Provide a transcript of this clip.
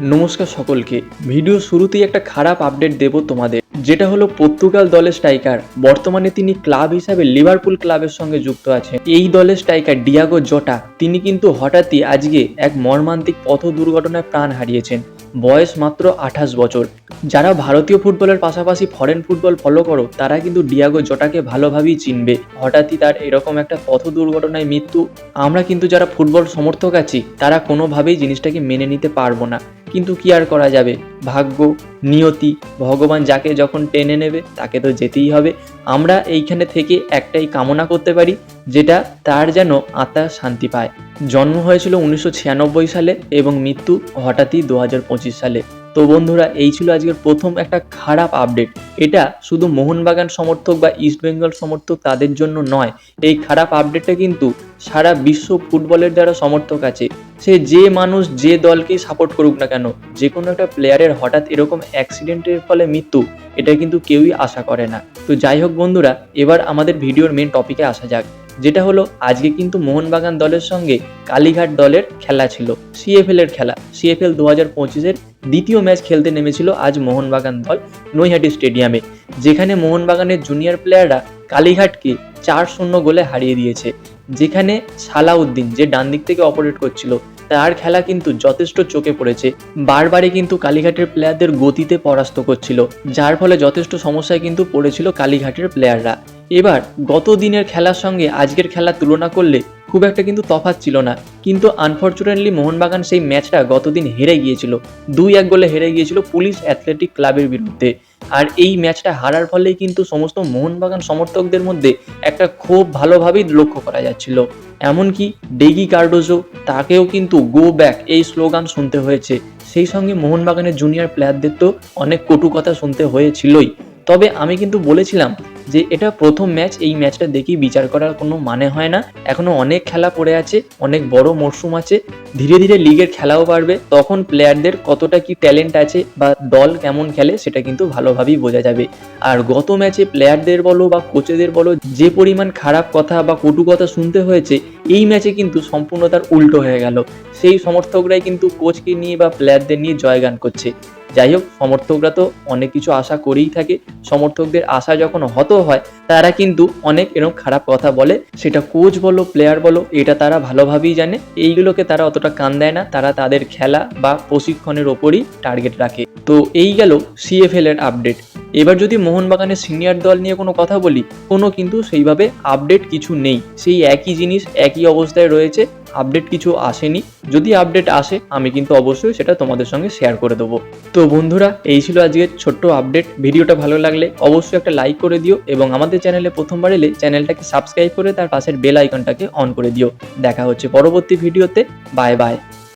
নমস্কার সকলকে। ভিডিও শুরুতেই একটা খারাপ আপডেট দেব তোমাদের। যেটা হলো পর্তুগাল দলের স্ট্রাইকার বর্তমানে তিনি ক্লাব হিসাবে লিভারপুল ক্লাবের সঙ্গে যুক্ত আছেন। এই দলের স্ট্রাইকার ডিয়াগো জটা তিনি কিন্তু হঠাৎই আজকে এক মর্মান্তিক পথ দুর্ঘটনায় প্রাণ হারিয়েছেন। বয়স মাত্র আঠাশ বছর। যারা ভারতীয় ফুটবলের পাশাপাশি ফরেন ফুটবল ফলো করো, তারা কিন্তু ডিয়াগো জটাকে ভালোভাবেই চিনবে। হঠাৎই তার এরকম একটা পথ দুর্ঘটনায় মৃত্যু। আমরা কিন্তু যারা ফুটবল সমর্থক আছি, তারা কোনোভাবেই জিনিসটাকে মেনে নিতে পারব না। কিন্তু কি আর করা যাবে? ভাগ্য, নিয়তি, ভগবান যাকে যখন টেনে নেবে, তাকে তো যেতেই হবে। আমরা এইখানে থেকে একটাই কামনা করতে পারি, যেটা তার যেন আত্মা শান্তি পায়। জন্ম হয়েছিল উনিশশো ছিয়ানব্বই সালে এবং মৃত্যু হঠাৎই দু হাজার পঁচিশ সালে। তো বন্ধুরা, এই ছিল আজকের প্রথম একটা খারাপ আপডেট। এটা শুধু মোহনবাগান সমর্থক বা ইস্টবেঙ্গল সমর্থক তাদের জন্য নয়, এই খারাপ আপডেটটা কিন্তু সারা বিশ্ব ফুটবলের যারা সমর্থক আছে, সে যে মানুষ যে দলকেই সাপোর্ট করুক না কেন যে কোনো একটা প্লেয়ারের হঠাৎ এরকম অ্যাক্সিডেন্টের ফলে মৃত্যু, এটা কিন্তু কেউই আশা করে না। তো যাই হোক বন্ধুরা, এবার আমাদের ভিডিওর মেন টপিকে আসা যাক, যেটা হলো আজকে কিন্তু মোহনবাগান দলের সঙ্গে কালীঘাট দলের খেলা ছিল সিএফএল এর খেলা। সিএফএল দু হাজার পঁচিশের দ্বিতীয় ম্যাচ খেলতে নেমেছিল আজ মোহনবাগান দল নৈহাটি স্টেডিয়ামে, যেখানে মোহনবাগানের জুনিয়র প্লেয়াররা কালীঘাটকে চার শূন্য গোলে হারিয়ে দিয়েছে। যেখানে সালাউদ্দিন যে ডান দিক থেকে অপারেট করছিল, তার খেলা কিন্তু যথেষ্ট চোখে পড়েছে। বারবারই কিন্তু কালীঘাটের প্লেয়ারদের গতিতে পরাস্ত করছিল, যার ফলে যথেষ্ট সমস্যায় কিন্তু পড়েছিল কালীঘাটের প্লেয়াররা এবার, গত দিনের খেলার সঙ্গে আজকের খেলা তুলনা করলে খুব একটা কিন্তু তফাৎ ছিল না। কিন্তু আনফর্চুনেটলি মোহনবাগান সেই ম্যাচটা গতদিন হেরে গিয়েছিল। দুই এক গোলে হেরে গিয়েছিল পুলিশ অ্যাথলেটিক ক্লাবের বিরুদ্ধে। আর এই ম্যাচটা হারার ফলেই কিন্তু সমস্ত মোহনবাগান সমর্থকদের মধ্যে একটা খুব ভালোভাবেই লক্ষ্য করা যাচ্ছিল। এমনকি ডেগি কার্ডোজো, তাকেও কিন্তু গো ব্যাক এই স্লোগান শুনতে হয়েছে। সেই সঙ্গে মোহনবাগানের জুনিয়র প্লেয়ারদের তো অনেক কটু কথা শুনতে হয়েছিলই। তবে আমি কিন্তু বলেছিলাম যে এটা প্রথম ম্যাচ, এই ম্যাচটা দেখেই বিচার করার কোনো মানে হয় না। এখনও অনেক খেলা পড়ে আছে, অনেক বড় মরশুম আছে। ধীরে ধীরে লিগের খেলাও বাড়বে। তখন প্লেয়ারদের কতটা কি ট্যালেন্ট আছে বা দল কেমন খেলে সেটা কিন্তু ভালোভাবেই বোঝা যাবে। আর গত ম্যাচে প্লেয়ারদের বলো বা কোচেদের বলো, যে পরিমাণ খারাপ কথা বা কটু কথা শুনতে হয়েছে, এই ম্যাচে কিন্তু সম্পূর্ণ তার উল্টো হয়ে গেল। সেই সমর্থকরাই কিন্তু কোচকে নিয়ে বা প্লেয়ারদের নিয়ে জয়গান করছে। যাই হোক, সমর্থকরা তো অনেক কিছু আশা করেই থাকে। সমর্থকদের আশা যখন হত হয়, তারা কিন্তু অনেক এরকম খারাপ কথা বলে। সেটা কোচ বলো প্লেয়ার বলো, এটা তারা ভালোভাবেই জানে। এইগুলোকে তারা অতটা কান দেয় না। তারা তাদের খেলা বা প্রশিক্ষণের ওপরই টার্গেট রাখে। তো এই গেল সিএফএল এর আপডেট এবার যদি মোহনবাগানের সিনিয়র দল নিয়ে কোনো কথা বলি, কোনো কিন্তু সেইভাবে আপডেট কিছু নেই। সেই একই জিনিস, একই অবস্থায় রয়েছে আপডেট কিছু আসেনি। যদি আপডেট আসে, আমি কিন্তু অবশ্যই সেটা তোমাদের সঙ্গে শেয়ার করে দেবো। তো বন্ধুরা, এই ছিল আজকের ছোট্ট আপডেট ভিডিওটা ভালো লাগলে অবশ্যই একটা লাইক করে দিও এবং আমাদের চ্যানেলে প্রথমবার এলে চ্যানেলটাকে সাবস্ক্রাইব করে তার পাশের বেল আইকনটাকে অন করে দিও। দেখা হচ্ছে পরবর্তী ভিডিওতে বাই বাই